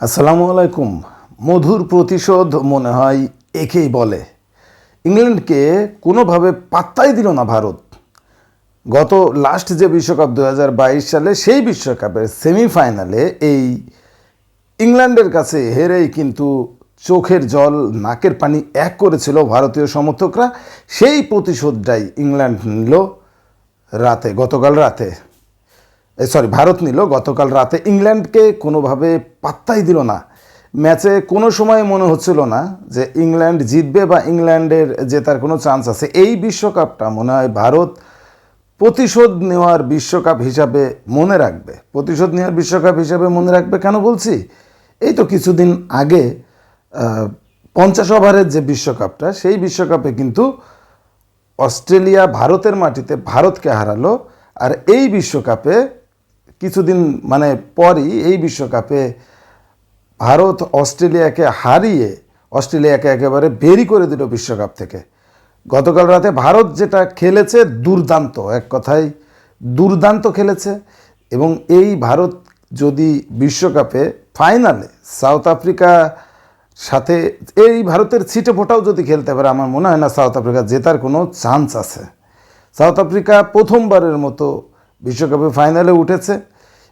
আসসালামু আলাইকুম। মধুর প্রতিশোধ মনে হয় একেই বলে। ইংল্যান্ডকে কোনোভাবে পাত্তাই দিল না ভারত। গত লাস্ট যে বিশ্বকাপ দু হাজার বাইশ সালে, সেই বিশ্বকাপের সেমিফাইনালে এই ইংল্যান্ডের কাছে হেরেই কিন্তু চোখের জল, নাকের পানি এক করেছিল ভারতীয় সমর্থকরা। সেই প্রতিশোধটাই ইংল্যান্ড নিল রাতে, গতকাল রাতে। সরি ভারত নিল। গতকাল রাতে ইংল্যান্ডকে কোনোভাবে পাত্তাই দিল না। ম্যাচে কোনো সময় মনে হচ্ছিল না যে ইংল্যান্ড জিতবে বা ইংল্যান্ডের জেতার কোনো চান্স আছে। এই বিশ্বকাপটা মনে হয় ভারত প্রতিশোধ নেওয়ার বিশ্বকাপ হিসাবে মনে রাখবে। প্রতিশোধ নেওয়ার বিশ্বকাপ হিসাবে মনে রাখবে কেন বলছি? এই তো কিছুদিন আগে পঞ্চাশ ওভারের যে বিশ্বকাপটা, সেই বিশ্বকাপে কিন্তু অস্ট্রেলিয়া ভারতের মাটিতে ভারতকে হারালো। আর এই বিশ্বকাপে কিছুদিন মানে পরই এই বিশ্বকাপে ভারত অস্ট্রেলিয়াকে হারিয়ে অস্ট্রেলিয়াকে একেবারে বেরি করে দিল বিশ্বকাপ থেকে। গতকাল রাতে ভারত যেটা খেলেছে দুর্দান্ত, এক কথায় দুর্দান্ত খেলেছে এবং এই ভারত যদি বিশ্বকাপে ফাইনালে সাউথ আফ্রিকা সাথে এই ভারতের ছিটে ফোটাও যদি খেলতে পারে, আমার মনে হয় না সাউথ আফ্রিকা জেতার কোনো চান্স আছে। সাউথ আফ্রিকা প্রথমবারের মতো বিশ্বকাপে ফাইনালে উঠেছে।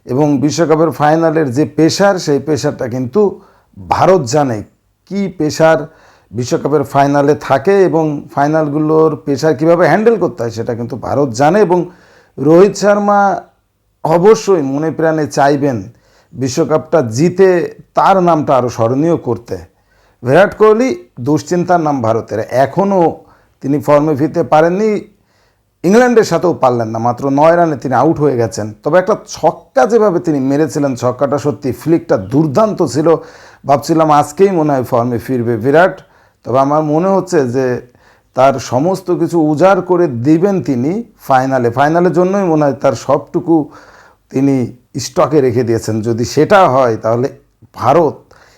এবং বিশ্বকাপের ফাইনালের যে পেশার, সেই পেশারটা কিন্তু ভারত জানে কি পেশার বিশ্বকাপের ফাইনালে থাকে এবং ফাইনালগুলোর পেশার কীভাবে হ্যান্ডেল করতে হয় সেটা কিন্তু ভারত জানে এবং রোহিত শর্মা অবশ্যই মনে প্রাণে চাইবেন বিশ্বকাপটা জিতে তার নামটা আরও স্মরণীয় করতে। বিরাট কোহলি দুশ্চিন্তার নাম ভারতের। এখনও তিনি ফর্মে ফিরতে পারেননি। ইংল্যান্ডের সাথেও পারলেন না, মাত্র নয় রানে তিনি আউট হয়ে গেছেন। তবে একটা ছক্কা যেভাবে তিনি মেরেছিলেন, ছক্কাটা সত্যি ফ্লিকটা দুর্দান্ত ছিল। ভাবছিলাম আজকেই মনে হয় ফর্মে ফিরবে বিরাট। তবে আমার মনে হচ্ছে যে তার সমস্ত কিছু উজাড় করে দিবেন তিনি ফাইনালে ফাইনালের জন্যই মনে হয় তার সবটুকু তিনি স্টকে রেখে দিয়েছেন। যদি সেটা হয়, তাহলে ভারত,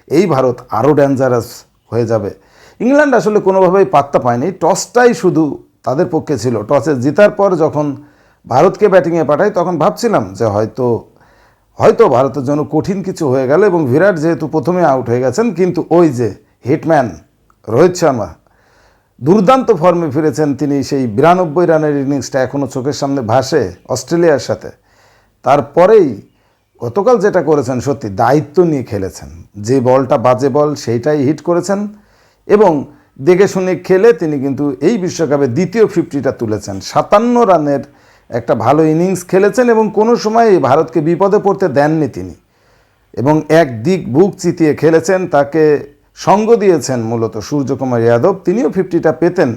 এই ভারত আরও ডেঞ্জারাস হয়ে যাবে। ইংল্যান্ড আসলে কোনোভাবেই পাত্তা পায়নি। টসটাই শুধু তাদের পক্ষে ছিল। টসে জেতার পর যখন ভারতকে ব্যাটিংয়ে পাঠাই তখন ভাবছিলাম যে হয়তো হয়তো ভারতের জন্য কঠিন কিছু হয়ে গেল এবং বিরাট যেহেতু প্রথমে আউট হয়ে গেছেন, কিন্তু ওই যে হিটম্যান রোহিত শর্মা, দুর্দান্ত ফর্মে ফিরেছেন তিনি সেই বিরানব্বই রানের ইনিংসটা এখনও চোখের সামনে ভাসে অস্ট্রেলিয়ার সাথে। তারপরেই গতকাল যেটা করেছেন, সত্যি দায়িত্ব নিয়ে খেলেছেন। যে বলটা বাজে বল, সেইটাই হিট করেছেন এবং দেখে শুনে খেলে তিনি কিন্তু এই বিশ্বকাপে দ্বিতীয় ফিফটিটা তুলেছেন। সাতান্ন রানের একটা ভালো ইনিংস খেলেছেন এবং কোনো সময় ভারতকে বিপদে পড়তে দেননি তিনি। এবং এক দিক বুক চিতিয়ে খেলেছেন, তাকে সঙ্গ দিয়েছেন মূলত সূর্যকুমার যাদব। তিনিও ফিফটিটা পেতেন,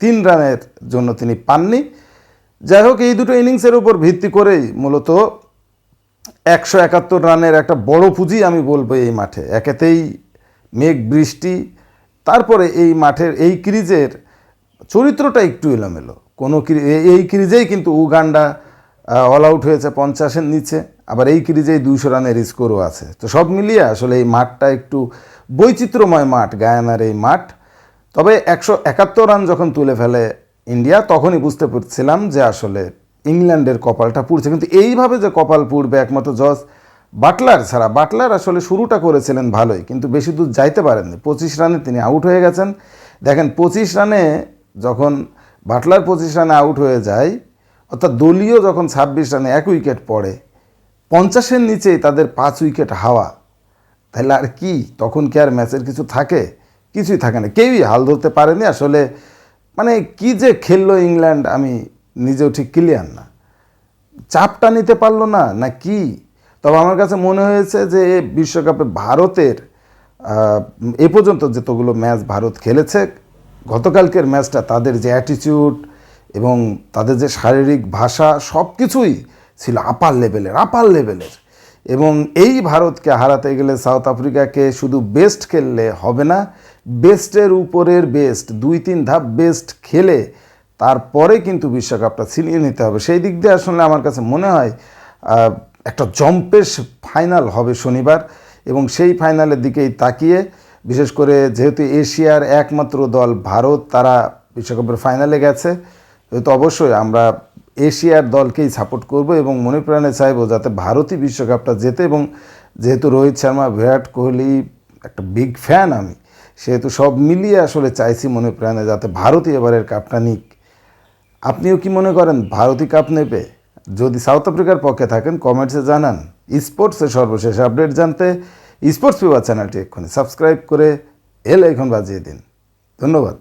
তিন রানের জন্য তিনি পাননি। যাই হোক, এই দুটো ইনিংসের উপর ভিত্তি করেই মূলত একশো একাত্তর রানের একটা বড় পুঁজি আমি বলব এই মাঠে। একেতেই মেঘ বৃষ্টি তারপরে এই মাঠের, এই ক্রিজের চরিত্রটা একটু এলোমেলো। কোনো এই ক্রিজেই কিন্তু উগান্ডা অল আউট হয়েছে পঞ্চাশের নিচে, আবার এই ক্রিজেই দুইশো রানের স্কোরও আছে। তো সব মিলিয়ে আসলে এই মাঠটা একটু বৈচিত্র্যময় মাঠ, গায়ানার এই মাঠ। তবে একশো একাত্তর রান যখন তুলে ফেলে ইন্ডিয়া, তখনই বুঝতে পারছিলাম যে আসলে ইংল্যান্ডের কপালটা পুড়ছে। কিন্তু এইভাবে যে কপাল পুড়বে, একমাত্র জজ বাটলার ছাড়া বাটলার আসলে শুরুটা করেছিলেন ভালোই, কিন্তু বেশি দূর যাইতে পারেননি। পঁচিশ রানে তিনি আউট হয়ে গেছেন। দেখেন, পঁচিশ রানে যখন বাটলার পঁচিশ রানে আউট হয়ে যায়, অর্থাৎ দলীয় যখন ছাব্বিশ রানে এক উইকেট পড়ে, পঞ্চাশের নিচেই তাদের পাঁচ উইকেট হাওয়া। তাহলে আর কি? তখন কি আর ম্যাচের কিছু থাকে? কিছুই থাকে না। কেউই হাল ধরতে পারেনি। আসলে মানে কি যে খেললো ইংল্যান্ড, আমি নিজেও ঠিক ক্লিয়ার না। চাপটা নিতে পারল না না কি? তবে আমার কাছে মনে হয়েছে যে বিশ্বকাপে ভারতের এ পর্যন্ত যতগুলো ম্যাচ ভারত খেলেছে, গতকালকের ম্যাচটা তাদের যে অ্যাটিটিউড এবং তাদের যে শারীরিক ভাষা সব কিছুই ছিল আপার লেভেলের আপার লেভেলের এবং এই ভারতকে হারাতে গেলে সাউথ আফ্রিকাকে শুধু বেস্ট খেললে হবে না বেস্টের উপরের বেস্ট দুই তিন ধাপ বেস্ট খেলে তারপরে কিন্তু বিশ্বকাপটা ছিনিয়ে নিতে হবে। সেই দিক দিয়ে আসলে আমার কাছে মনে হয় একটা জম্পেশ ফাইনাল হবে শনিবার এবং সেই ফাইনালের দিকেই তাকিয়ে, বিশেষ করে যেহেতু এশিয়ার একমাত্র দল ভারত, তারা বিশ্বকাপের ফাইনালে গেছে। তো অবশ্যই আমরা এশিয়ার দলকেই সাপোর্ট করব এবং মনে প্রাণে চাইব যাতে ভারতই বিশ্বকাপটা জেতে এবং যেহেতু রোহিত শর্মা, বিরাট কোহলি, একটা বিগ ফ্যান আমি, সেহেতু সব মিলিয়ে আসলে চাইছি মনে প্রাণে যাতে ভারতই এবারের কাপটা নিক। আপনিও কি মনে করেন ভারতই কাপ নেবে? যদি সাউথ আফ্রিকার পক্ষে থাকেন, কমেন্টসে জানান। স্পোর্টসের সর্বশেষ আপডেট জানতে স্পোর্টস পেপার চ্যানেলটি এক্ষুনি সাবস্ক্রাইব করে এল এখন বাজিয়ে দিন। ধন্যবাদ।